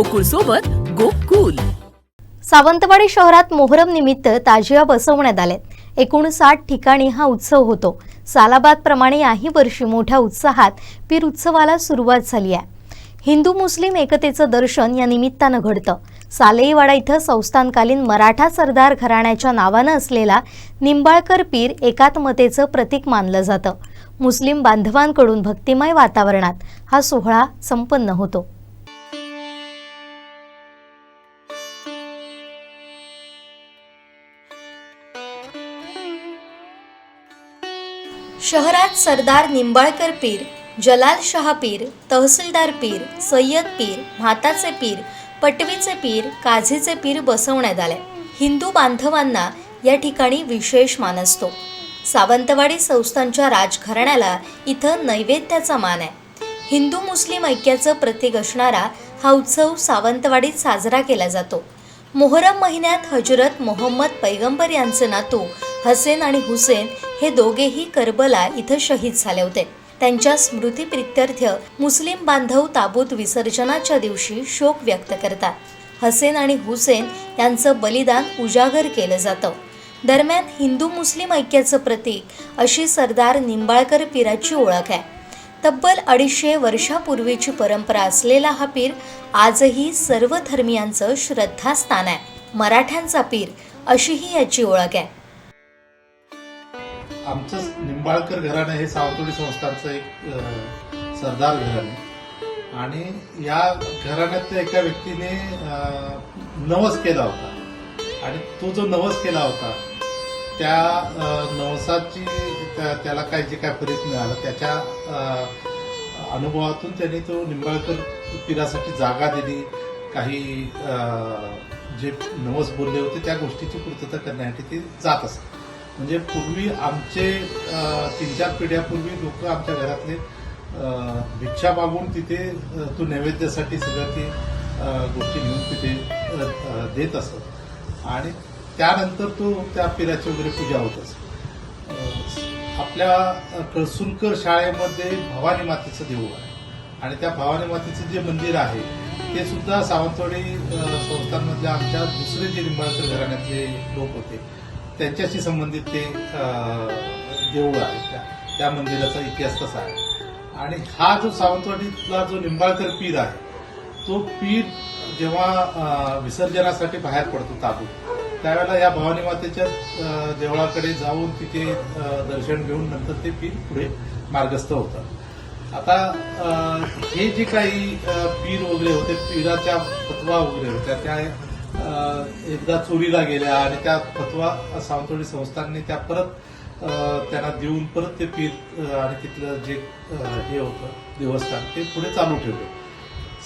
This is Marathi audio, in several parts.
गोकुळ सोबत गोकुल. सावंतवाडी शहरात मोहरम निमित्त ताजिया बसवण्यात आलेत एकूण साठ ठिकाणी हा उत्सव होतो. सालाबाद प्रमाणे याही वर्षी मोठ्या उत्साहात पीर उत्सवाला सुरुवात झाली आहे. हिंदू मुस्लिम एकतेचं दर्शन या निमित्तानं घडतं. सालेईवाडा इथं संस्थानकालीन मराठा सरदार घराण्याच्या नावानं असलेला निंबाळकर पीर एकात्मतेचं प्रतीक मानलं जातं. मुस्लिम बांधवांकडून भक्तिमय वातावरणात हा सोहळा संपन्न होतो. शहरात सरदार निंबाळकर पीर जलाल शहा पीर तहसीलदार पीर सय्यद पीर म्हाताचे पीर पटवीचे पीर काझीचे पीर बसवण्यात आले. हिंदू बांधवांना या ठिकाणी विशेष मान असतो. सावंतवाडी संस्थांच्या राजघराण्याला इथं नैवेद्याचा मान आहे. हिंदू मुस्लिम ऐक्याचं प्रतीक असणारा हा उत्सव सावंतवाडीत साजरा केला जातो. मोहरम महिन्यात हजरत मोहम्मद पैगंबर यांचे नातू हसेन आणि हुसेन हे दोघेही करबला इथं शहीद झाले होते. त्यांच्या स्मृतीप्रित्यर्थ मुस्लिम बांधव ताबूत विसर्जनाच्या दिवशी शोक व्यक्त करतात. हसेन आणि हुसेन यांचं बलिदान उजागर केलं जातं. दरम्यान हिंदू मुस्लिम ऐक्याचं प्रतीक अशी सरदार निंबाळकर पीराची ओळख आहे. तब्बल अडीचशे वर्षापूर्वीची परंपरा असलेला हा पीर आजही सर्व धर्मियांचं श्रद्धास्थान आहे. मराठ्यांचा पीर अशीही याची ओळख आहे. आमचं निंबाळकर घराणं हे सावंतवाडी संस्थांचं एक सरदार घराणे आणि या घराण्यातल्या एका व्यक्तीने नवस केला होता. आणि तो जो नवस केला होता त्या नवसाची त्या- त्याला काय जे काय फलित मिळालं त्याच्या अनुभवातून त्यांनी तो निंबाळकर पिरासाठी जागा दिली. काही जे नवस बोलले होते त्या गोष्टीची पूर्तता करण्यासाठी ते जात असत. म्हणजे पूर्वी आमचे तीन चार पिढ्यापूर्वी लोक आमच्या घरातले भिक्षा मागून तिथे तो नैवेद्यासाठी सगळं ते गोष्टी घेऊन तिथे देत असत. आणि त्यानंतर तो त्या पिराची वगैरे पूजा होत असत. आपल्या अ, कळसुलकर शाळेमध्ये भवानी मातेचं देऊळ आहे. आणि त्या भवानी मातेचं जे मंदिर आहे ते सुद्धा सावंतवाडी अ, संस्थांमधल्या आमच्या दुसरे जे निंबाळकर घराण्यातले लोक होते त्यांच्याशी संबंधित ते देऊळ आहे. त्या त्या मंदिराचा इतिहास तसा आहे. आणि हा जो सावंतवाडीतला जो निंबाळकर पीर आहे तो पीर जेव्हा विसर्जनासाठी बाहेर पडतो ताबूत त्यावेळेला या भवानी मातेच्या देवळाकडे जाऊन तिथे दर्शन घेऊन नंतर ते पीर पुढे मार्गस्थ होतात. आता हे जे काही पीर वगैरे होते पीराच्या फतवा वगैरे होत्या त्या एकदा चोरीला गेल्या आणि त्या फतवा सावंतवाडी संस्थांनी त्या परत त्यांना देऊन परत ते पीर आणि तिथलं जे हे होतं देवस्थान ते पुढे चालू ठेवलं.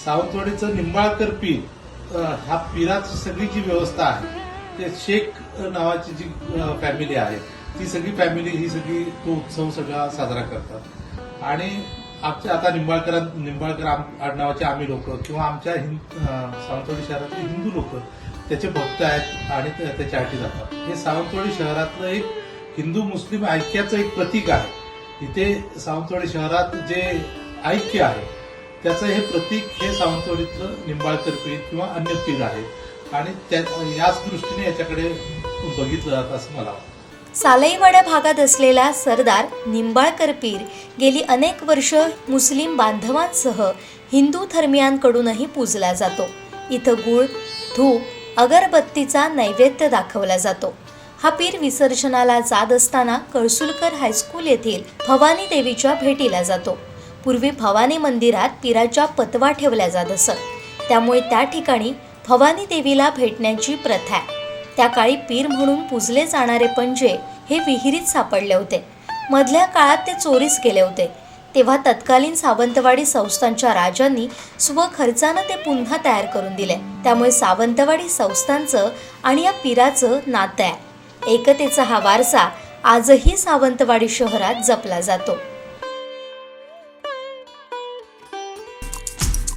सावंतवाडीचं निंबाळकर पीर हा ह्या पीराची सगळी जी व्यवस्था आहे ते शेख नावाची जी फॅमिली आहे ती सगळी फॅमिली ही सगळी तो उत्सव सगळा साजरा करतात. आणि आमच्या आता निंबाळकर निंबाळकर आम- आडनावाचे आम्ही लोक किंवा आमच्या हिंद सावंतवाडी शहरातले हिंदू लोक त्याचे भक्त आहेत आणि ते- त्याच्यासाठी जातात. हे सावंतवाडी शहरातलं एक हिंदू मुस्लिम ऐक्याचं एक प्रतीक आहे. इथे सावंतवाडी शहरात जे ऐक्य आहे त्याचं हे प्रतीक हे सावंतवाडीतलं निंबाळकर पीठ किंवा अन्य पीठ आहे आणि याच दृष्टीने याच्याकडे बघितलं जात असं मला वाटतं. सालईवाडा भागात असलेला सरदार निंबाळकर पीर गेली अनेक वर्ष मुस्लिम बांधवांसह हिंदू धर्मियांकडूनही पूजला जातो. इथं गुळ धूप अगरबत्तीचा नैवेद्य दाखवला जातो. हा पीर विसर्जनाला जात असताना कळसुलकर हायस्कूल येथील भवानी देवीच्या भेटीला जातो. पूर्वी भवानी मंदिरात पीराच्या पतवा ठेवल्या जात असत. त्यामुळे त्या ठिकाणी भवानी देवीला भेटण्याची प्रथा आहे. त्या काळी पीर म्हणून पुजले जाणारे पंजे हे विहिरीत सापडले होते. मधल्या काळात ते चोरीस गेले होते. तेव्हा तत्कालीन सावंतवाडी संस्थांच्या राजांनी स्वखर्चानं ते पुन्हा तयार करून दिले. त्यामुळे सावंतवाडी संस्थांचं आणि या पीराचं नातं आहे. एकतेचा हा वारसा आजही सावंतवाडी शहरात जपला जातो.